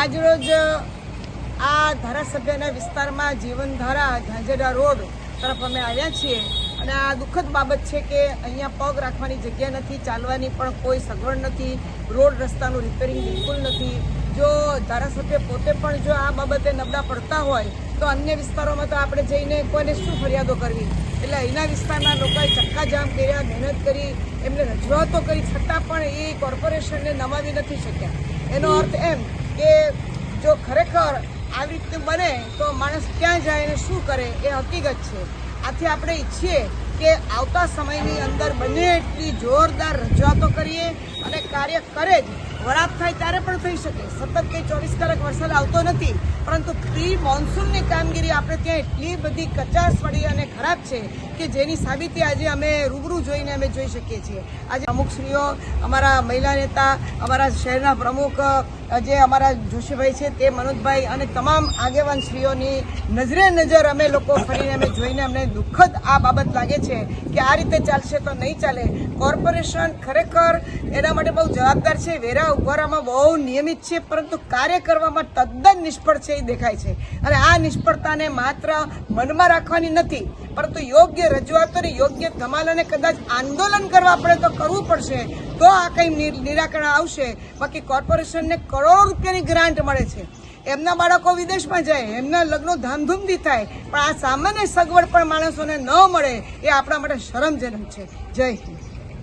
આજરોજ આ ધારાસભ્યના વિસ્તારમાં જીવનધારા ઝાંઝેડા રોડ તરફ અમે આવ્યા છીએ. અને આ દુઃખદ બાબત છે કે અહીંયા પગ રાખવાની જગ્યા નથી, ચાલવાની પણ કોઈ સગવડ નથી, રોડ રસ્તાનું રિપેરિંગ બિલકુલ નથી. જો ધારાસભ્ય પોતે પણ જો આ બાબતે નબળા પડતા હોય, તો અન્ય વિસ્તારોમાં તો આપણે જઈને કોઈને શું ફરિયાદો કરવી? એટલે અહીંના વિસ્તારના લોકોએ ચક્કાજામ કર્યા, મહેનત કરી, એમને રજૂઆતો કરી, છતાં પણ એ કોર્પોરેશનને નમાવી નથી શક્યા. એનો અર્થ એમ કે જો ખરેખર આવી રીતે બને, તો માણસ ક્યાં જાય અને શું કરે એ હકીકત છે. આથી આપણે ઈચ્છીએ કે આવતા સમયની અંદર બને એટલી જોરદાર રજૂઆતો કરીએ અને કાર્ય કરે જ. વરાપ થાય ત્યારે પણ થઈ શકે. સતત કંઈ ચોવીસ કલાક વરસાદ આવતો નથી, પરંતુ પ્રી મોન્સૂનની કામગીરી આપણે ત્યાં એટલી બધી કચાશ પડી અને ખરાબ છે કે જેની સાબિતી આજે અમે રૂબરૂ જોઈને અમે જોઈ શકીએ છીએ. આજે અમુક શ્રીઓ અમારા મહિલા નેતા, અમારા શહેરના પ્રમુખ જે અમારા જોશીભાઈ છે તે મનોજભાઈ અને તમામ આગેવાન શ્રીઓની નજરે નજર અમે લોકો ફરીને અમે જોઈને અમને દુઃખદ આ બાબત લાગે છે. કે આ રીતે ચાલશે તો નહીં ચાલે. કોર્પોરેશન ખરેખર એના માટે બહુ જવાબદાર છે. વેરા ઉભારામાં બહુ નિયમિત છે, પરંતુ કાર્ય કરવામાં તદ્દન નિષ્ફળ છે એ દેખાય છે. અને આ નિષ્ફળતાને માત્ર મનમાં રાખવાની નથી, પરંતુ યોગ્ય રજૂઆતો અને યોગ્ય ધમાલ અને કદાચ આંદોલન કરવા પડે તો કરવું પડશે. તો આ કંઈ નિરાકરણ આવશે. બાકી કોર્પોરેશનને કરોડો રૂપિયાની ગ્રાન્ટ મળે છે. એમના બાળકો વિદેશમાં જાય, એમના લગ્નો ધામધૂમથી થાય, પણ આ સામાન્ય સગવડ પણ માણસોને ન મળે એ આપણા માટે શરમજનક છે. જય હિન્દ.